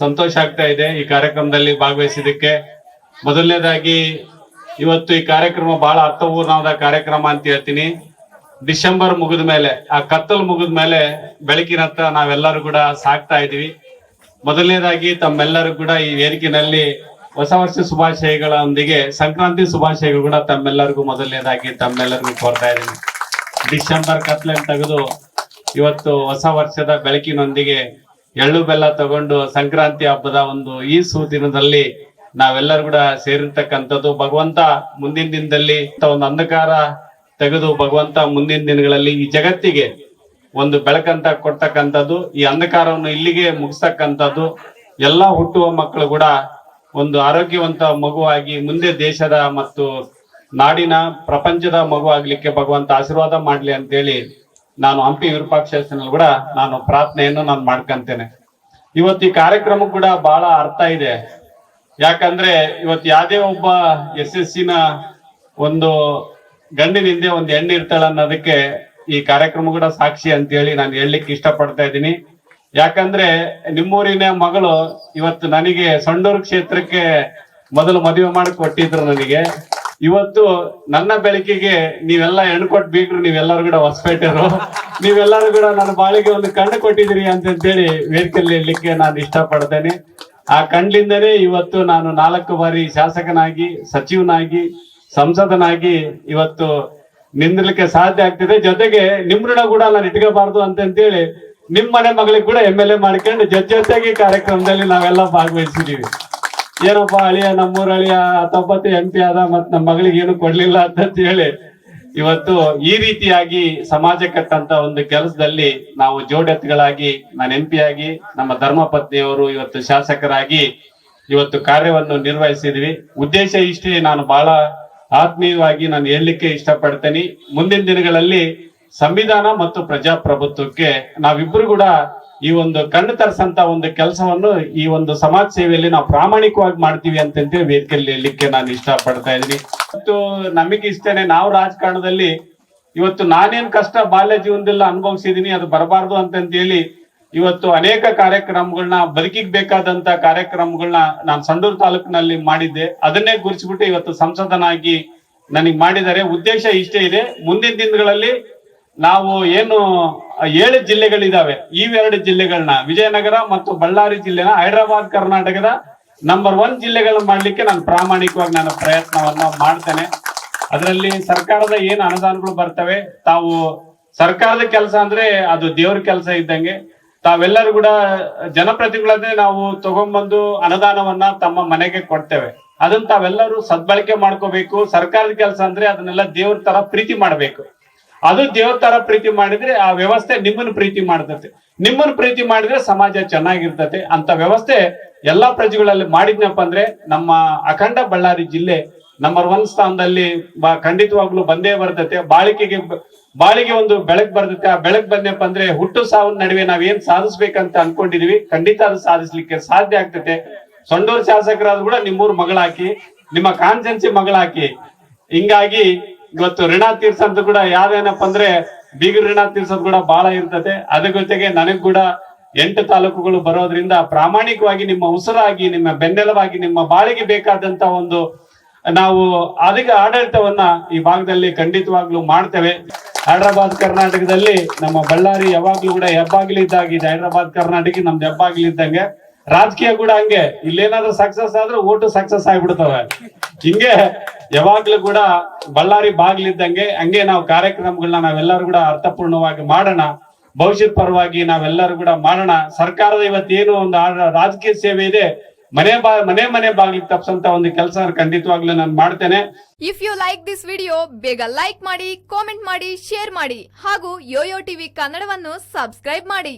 ಸಂತೋಷ ಆಗ್ತಾ ಇದೆ ಈ ಕಾರ್ಯಕ್ರಮದಲ್ಲಿ ಭಾಗವಹಿಸಿದ್ದಕ್ಕೆ. ಮೊದಲನೇದಾಗಿ, ಇವತ್ತು ಈ ಕಾರ್ಯಕ್ರಮ ಬಹಳ ಅರ್ಥಪೂರ್ಣವಾದ ಕಾರ್ಯಕ್ರಮ ಅಂತ ಹೇಳ್ತೀನಿ. ಡಿಸೆಂಬರ್ ಮುಗಿದ ಮೇಲೆ, ಆ ಕತ್ತಲು ಮುಗಿದ ಮೇಲೆ ಬೆಳಕಿನತ್ತ ನಾವೆಲ್ಲರೂ ಕೂಡ ಸಾಕ್ತಾ ಇದೀವಿ ಮೊದಲನೇದಾಗಿ, ತಮ್ಮೆಲ್ಲರೂ ಕೂಡ ಈ ವೇದಿಕೆನಲ್ಲಿ ಹೊಸ ವರ್ಷ ಶುಭಾಶಯಗಳೊಂದಿಗೆ, ಸಂಕ್ರಾಂತಿ ಶುಭಾಶಯಗಳು ಕೂಡ ತಮ್ಮೆಲ್ಲರಿಗೂ ಮೊದಲನೇದಾಗಿ, ತಮ್ಮೆಲ್ಲರಿಗೂ ಕೋರ್ತಾ ಇದ್ದೀನಿ. ಡಿಸೆಂಬರ್ ಕತ್ಲೆಯನ್ನು ತೆಗೆದು ಇವತ್ತು ಹೊಸ ವರ್ಷದ ಬೆಳಕಿನೊಂದಿಗೆ ಎಳ್ಳು ಬೆಲ್ಲ ತಗೊಂಡು ಸಂಕ್ರಾಂತಿ ಹಬ್ಬದ ಒಂದು ಈ ಸುದಿನದಲ್ಲಿ ನಾವೆಲ್ಲರೂ ಕೂಡ ಸೇರಿರ್ತಕ್ಕಂಥದ್ದು. ಭಗವಂತ ಮುಂದಿನ ದಿನದಲ್ಲಿ ಒಂದು ಅಂಧಕಾರ ತೆಗೆದು ಭಗವಂತ ಮುಂದಿನ ದಿನಗಳಲ್ಲಿ ಈ ಜಗತ್ತಿಗೆ ಒಂದು ಬೆಳಕಂತ ಕೊಡ್ತಕ್ಕಂಥದ್ದು, ಈ ಅಂಧಕಾರವನ್ನು ಇಲ್ಲಿಗೆ ಮುಗಿಸ್ತಕ್ಕಂಥದ್ದು, ಎಲ್ಲಾ ಹುಟ್ಟುವ ಮಕ್ಕಳು ಕೂಡ ಒಂದು ಆರೋಗ್ಯವಂತ ಮಗುವಾಗಿ ಮುಂದೆ ದೇಶದ ಮತ್ತು ನಾಡಿನ ಪ್ರಪಂಚದ ಮಗು ಆಗ್ಲಿಕ್ಕೆ ಭಗವಂತ ಆಶೀರ್ವಾದ ಮಾಡ್ಲಿ ಅಂತೇಳಿ ನಾನು ಹಂಪಿ ವಿರೂಪಾಕ್ಷನಲ್ಲಿ ಕೂಡ ನಾನು ಪ್ರಾರ್ಥನೆಯನ್ನು ನಾನು ಮಾಡ್ಕಂತೇನೆ. ಇವತ್ತು ಈ ಕಾರ್ಯಕ್ರಮ ಕೂಡ ಬಹಳ ಅರ್ಥ ಇದೆ. ಯಾಕಂದ್ರೆ ಇವತ್ತು ಯಾವುದೇ ಒಬ್ಬ ಎಸ್ ಎಸ್ ಸಿನ ಒಂದು ಗಂಡಿನ ಹಿಂದೆ ಒಂದು ಹೆಣ್ಣು ಇರ್ತಾಳೆ ಅನ್ನೋದಕ್ಕೆ ಈ ಕಾರ್ಯಕ್ರಮ ಕೂಡ ಸಾಕ್ಷಿ ಅಂತ ಹೇಳಿ ನಾನು ಹೇಳಲಿಕ್ಕೆ ಇಷ್ಟಪಡ್ತಾ ಇದ್ದೀನಿ. ಯಾಕಂದ್ರೆ ನಿಮ್ಮೂರಿನ ಮಗಳು ಇವತ್ತು ನನಗೆ ಸಂಡೂರು ಕ್ಷೇತ್ರಕ್ಕೆ ಮೊದಲು ಮದುವೆ ಮಾಡಿ ಕೊಟ್ಟಿದ್ರು ನನಗೆ. ಇವತ್ತು ನನ್ನ ಬೆಳಕಿಗೆ ನೀವೆಲ್ಲ ಹೆಣ್ಣು ಕೊಟ್ಟು ಬೀಗ್ರು, ನೀವೆಲ್ಲರೂ ಕೂಡ ಹೊಸಪೇಟೆರು ನೀವೆಲ್ಲರೂ ಕೂಡ ನನ್ನ ಬಾಳಿಗೆ ಒಂದು ಕಣ್ಣು ಕೊಟ್ಟಿದ್ದೀರಿ ಅಂತಂತೇಳಿ ವೇದಿಕೆಯಲ್ಲಿ ಹೇಳಲಿಕ್ಕೆ ನಾನು ಇಷ್ಟಪಡ್ತೇನೆ. ಆ ಕಣ್ಣಿಂದನೇ ಇವತ್ತು ನಾನು ನಾಲ್ಕು ಬಾರಿ ಶಾಸಕನಾಗಿ, ಸಚಿವನಾಗಿ, ಸಂಸದನಾಗಿ ಇವತ್ತು ನಿಂದಿರ್ಲಿಕ್ಕೆ ಸಾಧ್ಯ ಆಗ್ತಿದೆ. ಜೊತೆಗೆ ನಿಮ್ ಕೂಡ ನಾನು ಇಟ್ಕೋಬಾರ್ದು ಅಂತಂತೇಳಿ ನಿಮ್ ಮನೆ ಮಗಳಿಗೆ ಕೂಡ ಎಂ ಎಲ್ ಎ ಮಾಡ್ಕೊಂಡು ಜೊತೆ ಜೊತೆಗೆ ಕಾರ್ಯಕ್ರಮದಲ್ಲಿ ನಾವೆಲ್ಲ ಭಾಗವಹಿಸಿದೀವಿ ಏನಪ್ಪ ಅಳಿಯ, ನಮ್ಮೂರ ಅಳಿಯ ಹತ್ತೊಂಬತ್ತು ಎಂ ಪಿ ಆದ, ಮತ್ ನಮ್ಮ ಮಗಳಿಗೆ ಏನು ಕೊಡ್ಲಿಲ್ಲ ಅಂತ ಹೇಳಿ ಇವತ್ತು ಈ ರೀತಿಯಾಗಿ ಸಮಾಜ ಕಟ್ಟಂತ ಒಂದು ಕೆಲಸದಲ್ಲಿ ನಾವು ಜೋಡೆತ್ಗಳಾಗಿ, ನಾನು ಎಂ ಪಿ ಆಗಿ, ನಮ್ಮ ಧರ್ಮ ಪತ್ನಿಯವರು ಇವತ್ತು ಶಾಸಕರಾಗಿ ಇವತ್ತು ಕಾರ್ಯವನ್ನು ನಿರ್ವಹಿಸಿದ್ವಿ. ಉದ್ದೇಶ ಇಷ್ಟೇ, ನಾನು ಬಹಳ ಆತ್ಮೀಯವಾಗಿ ನಾನು ಹೇಳಲಿಕ್ಕೆ ಇಷ್ಟಪಡ್ತೇನೆ. ಮುಂದಿನ ದಿನಗಳಲ್ಲಿ ಸಂವಿಧಾನ ಮತ್ತು ಪ್ರಜಾಪ್ರಭುತ್ವಕ್ಕೆ ನಾವಿಬ್ರು ಕೂಡ ಈ ಒಂದು ಕಣ್ಣು ತರಿಸಂತ ಒಂದು ಕೆಲಸವನ್ನು ಈ ಒಂದು ಸಮಾಜ ಸೇವೆಯಲ್ಲಿ ನಾವು ಪ್ರಾಮಾಣಿಕವಾಗಿ ಮಾಡ್ತೀವಿ ಅಂತಂತೇಳಿ ವೇದಿಕೆಯಲ್ಲಿ ಹೇಳಲಿಕ್ಕೆ ನಾನು ಇಷ್ಟಪಡ್ತಾ ಇದ್ದೀನಿ. ಮತ್ತು ನಮಗೆ ಇಷ್ಟೇನೆ ನಾವು ರಾಜಕಾರಣದಲ್ಲಿ ಇವತ್ತು ನಾನೇನ್ ಕಷ್ಟ ಬಾಲ್ಯ ಜೀವನದಲ್ಲ ಅನುಭವಿಸಿದೀನಿ, ಅದು ಬರಬಾರ್ದು ಅಂತಂತೇಳಿ ಇವತ್ತು ಅನೇಕ ಕಾರ್ಯಕ್ರಮಗಳನ್ನ, ಬದುಕಿಗೆ ಬೇಕಾದಂತ ಕಾರ್ಯಕ್ರಮಗಳನ್ನ ನಾನು ಸಂಡೂರು ತಾಲೂಕಿನಲ್ಲಿ ಮಾಡಿದ್ದೆ. ಅದನ್ನೇ ಗುರುತಿಸ್ಬಿಟ್ಟು ಇವತ್ತು ಸಂಸದನಾಗಿ ನನಗೆ ಮಾಡಿದ್ದಾರೆ. ಉದ್ದೇಶ ಇಷ್ಟೇ ಇದೆ. ಮುಂದಿನ ದಿನಗಳಲ್ಲಿ ನಾವು ಏನು ಏಳು ಜಿಲ್ಲೆಗಳಿದಾವೆ. ಇವೆರಡು ಜಿಲ್ಲೆಗಳನ್ನ ವಿಜಯನಗರ ಮತ್ತು ಬಳ್ಳಾರಿ ಜಿಲ್ಲೆನ ಹೈದರಾಬಾದ್, ಕರ್ನಾಟಕದ ನಂಬರ್ ಒನ್ ಜಿಲ್ಲೆಗಳನ್ನ ಮಾಡ್ಲಿಕ್ಕೆ ನಾನು ಪ್ರಾಮಾಣಿಕವಾಗಿ ನಾನು ಪ್ರಯತ್ನವನ್ನ ಮಾಡ್ತೇನೆ. ಅದರಲ್ಲಿ ಸರ್ಕಾರದ ಏನು ಅನುದಾನಗಳು ಬರ್ತವೆ? ತಾವು ಸರ್ಕಾರದ ಕೆಲಸ ಅಂದ್ರೆ ಅದು ದೇವ್ರ ಕೆಲಸ ಇದ್ದಂಗೆ. ತಾವೆಲ್ಲರೂ ಕೂಡ ಜನಪ್ರತಿನಿಧಿಗಳನ್ನೇ ನಾವು ತಗೊಂಡ್ಬಂದು ಅನುದಾನವನ್ನ ತಮ್ಮ ಮನೆಗೆ ಕೊಡ್ತೇವೆ. ಅದನ್ನ ತಾವೆಲ್ಲರೂ ಸದ್ಬಳಕೆ ಮಾಡ್ಕೋಬೇಕು. ಸರ್ಕಾರದ ಕೆಲಸ ಅಂದ್ರೆ ಅದನ್ನೆಲ್ಲ ದೇವ್ರ ತರ ಪ್ರೀತಿ ಮಾಡ್ಬೇಕು. ಅದು ದೇವತಾರ ಪ್ರೀತಿ ಮಾಡಿದ್ರೆ ಆ ವ್ಯವಸ್ಥೆ ನಿಮ್ಮನ್ನು ಪ್ರೀತಿ ಮಾಡ್ತತೆ ನಿಮ್ಮನ್ನು ಪ್ರೀತಿ ಮಾಡಿದ್ರೆ ಸಮಾಜ ಚೆನ್ನಾಗಿರ್ತತೆ ಅಂತ ವ್ಯವಸ್ಥೆ ಎಲ್ಲಾ ಪ್ರಜೆಗಳಲ್ಲಿ ಮಾಡಿದ್ನಪ್ಪ ಅಂದ್ರೆ ನಮ್ಮ ಅಖಂಡ ಬಳ್ಳಾರಿ ಜಿಲ್ಲೆ ನಂಬರ್ ಒನ್ ಸ್ಥಾನದಲ್ಲಿ ಖಂಡಿತವಾಗ್ಲೂ ಬಂದೇ ಬರ್ತತೆ ಬಾಳಿಕೆಗೆ ಬಾಳಿಗೆ ಒಂದು ಬೆಳಕ್ ಬರ್ತತೆ ಆ ಬೆಳಕ್ ಬಂದಪ್ಪ ಅಂದ್ರೆ ಹುಟ್ಟು ಸಾವಿನ ನಡುವೆ ನಾವ್ ಏನ್ ಸಾಧಿಸ್ಬೇಕಂತ ಅನ್ಕೊಂಡಿದೀವಿ. ಖಂಡಿತ ಅದು ಸಾಧಿಸ್ಲಿಕ್ಕೆ ಸಾಧ್ಯ ಆಗ್ತತೆ ಸೊಂಡೂರು ಶಾಸಕರಾದ್ರು ಕೂಡ ನಿಮ್ಮೂರ್ ಮಗಳಾಕಿ, ನಿಮ್ಮ ಕಾನ್ಸೆನ್ಸಿ ಮಗಳಾಕಿ. ಹಿಂಗಾಗಿ ಇವತ್ತು ಋಣ ತೀರ್ಸೋದು ಕೂಡ ಯಾವ್ದೇನಪ್ಪ ಅಂದ್ರೆ ಬೀಗರ ಋಣ ತೀರ್ಸೋದು ಕೂಡ ಬಹಳ ಇರ್ತದೆ. ಅದ್ರ ಜೊತೆಗೆ ನನಗ್ ಕೂಡ ಎಂಟು ತಾಲೂಕುಗಳು ಬರೋದ್ರಿಂದ ಪ್ರಾಮಾಣಿಕವಾಗಿ ನಿಮ್ಮ ಉಸಿರಾಗಿ, ನಿಮ್ಮ ಬೆನ್ನೆಲವಾಗಿ ನಿಮ್ಮ ಬಾಳಿಗೆ ಬೇಕಾದಂತ ಒಂದು ನಾವು ಅಧಿಕ ಆಡಳಿತವನ್ನ ಈ ಭಾಗದಲ್ಲಿ ಖಂಡಿತವಾಗ್ಲೂ ಮಾಡ್ತೇವೆ. ಹೈದರಾಬಾದ್ ಕರ್ನಾಟಕದಲ್ಲಿ ನಮ್ಮ ಬಳ್ಳಾರಿ ಯಾವಾಗ್ಲೂ ಕೂಡ ಹೆಬ್ಬಾಗಿಲಿದ್ದಾಗಿದೆ ಹೈದರಾಬಾದ್ ಕರ್ನಾಟಕ ನಮ್ದು ಹೆಬ್ಬಾಗಿಲಿದ್ದಂಗೆ. ರಾಜಕೀಯ ಕೂಡ ಹಂಗೆ. ಇಲ್ಲೇನಾದ್ರೂ ಸಕ್ಸಸ್ ಆದ್ರೆ ಓಟು ಸಕ್ಸಸ್ ಆಗ್ಬಿಡ್ತವೆ. ಹಿಂಗೆ ಯಾವಾಗ್ಲೂ ಕೂಡ ಬಳ್ಳಾರಿ ಬಾಗ್ಲಿದ್ದಂಗೆ ಹಂಗೆ ನಾವು ಕಾರ್ಯಕ್ರಮಗಳನ್ನ ನಾವೆಲ್ಲರೂ ಕೂಡ ಅರ್ಥಪೂರ್ಣವಾಗಿ ಮಾಡೋಣ. ಭವಿಷ್ಯದ ಪರವಾಗಿ ನಾವೆಲ್ಲರೂ ಕೂಡ ಮಾಡೋಣ. ಸರ್ಕಾರದ ಇವತ್ತೇನು ಒಂದು ರಾಜಕೀಯ ಸೇವೆ ಇದೆ, ಮನೆ ಬಾ, ಮನೆ ಮನೆ ಬಾಗಿಲಿಗೆ ತಪ್ಸಂತ ಒಂದು ಕೆಲಸ ಖಂಡಿತವಾಗ್ಲೂ ನಾನು ಮಾಡ್ತೇನೆ. If you like this video ಬೇಗ ಲೈಕ್ ಮಾಡಿ ಕಾಮೆಂಟ್ ಮಾಡಿ ಶೇರ್ ಮಾಡಿ ಹಾಗೂ ಯೋಯೋ ಟಿವಿ ಕನ್ನಡವನ್ನು ಸಬ್ಸ್ಕ್ರೈಬ್ ಮಾಡಿ.